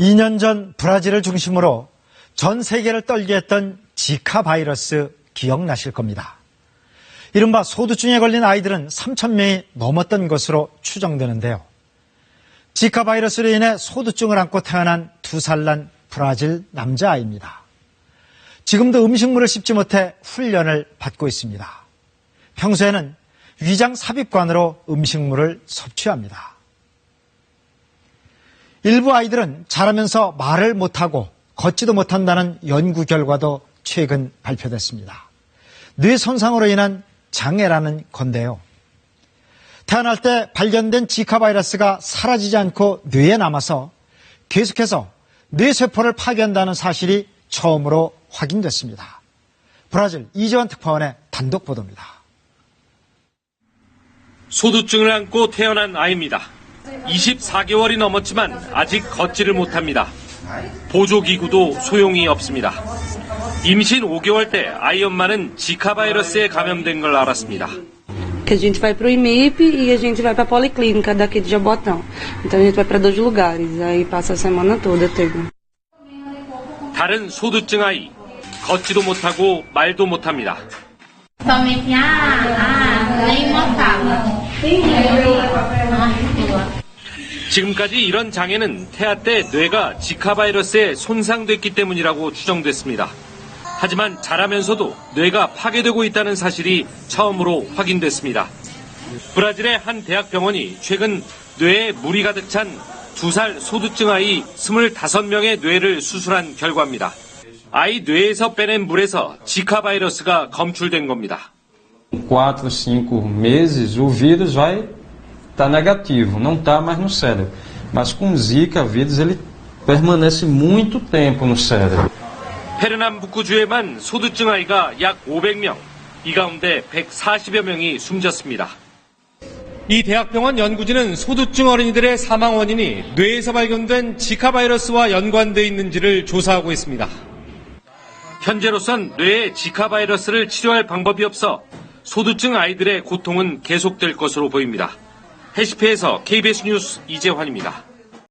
2년 전 브라질을 중심으로 전 세계를 떨게 했던 지카 바이러스 기억나실 겁니다. 이른바 소두증에 걸린 아이들은 3,000명이 넘었던 것으로 추정되는데요. 지카 바이러스로 인해 소두증을 안고 태어난 두 살 난 브라질 남자아이입니다. 지금도 음식물을 씹지 못해 훈련을 받고 있습니다. 평소에는 위장 삽입관으로 음식물을 섭취합니다. 일부 아이들은 자라면서 말을 못하고 걷지도 못한다는 연구 결과도 최근 발표됐습니다. 뇌 손상으로 인한 장애라는 건데요. 태어날 때 발견된 지카 바이러스가 사라지지 않고 뇌에 남아서 계속해서 뇌세포를 파괴한다는 사실이 처음으로 확인됐습니다. 브라질 이재원 특파원의 단독 보도입니다. 소두증을 안고 태어난 아이입니다. 24개월이 넘었지만 아직 걷지를 못합니다. 보조기구도 소용이 없습니다. 임신 5개월 때 아이 엄마는 지카 바이러스에 감염된 걸 알았습니다. que a gente vai pro IMIP e a gente vai pra Policlínica daqui de Jabotão. Então a gente vai pra dois lugares, aí passa a semana toda teve. 다른 소두증 아이 걷지도 못하고 말도 못합니다. Somente a, a nem mortava. 지금까지 이런 장애는 태아 때 뇌가 지카 바이러스에 손상됐기 때문이라고 추정됐습니다. 하지만 자라면서도 뇌가 파괴되고 있다는 사실이 처음으로 확인됐습니다. 브라질의 한 대학병원이 최근 뇌에 물이 가득 찬 두 살 소두증 아이 25명의 뇌를 수술한 결과입니다. 아이 뇌에서 빼낸 물에서 지카 바이러스가 검출된 겁니다. 4, 5 meses, o vírus vai estar negativo, não está mais no cérebro. Mas com Zika vírus ele permanece muito tempo no cérebro. 페르남부쿠주에만 소두증 아이가 약 500명, 이 가운데 140여 명이 숨졌습니다. 이 대학병원 연구진은 소두증 어린이들의 사망 원인이 뇌에서 발견된 지카 바이러스와 연관돼 있는지를 조사하고 있습니다. 현재로선 뇌에 지카 바이러스를 치료할 방법이 없어 소두증 아이들의 고통은 계속될 것으로 보입니다. 해시페에서 KBS 뉴스 이재환입니다.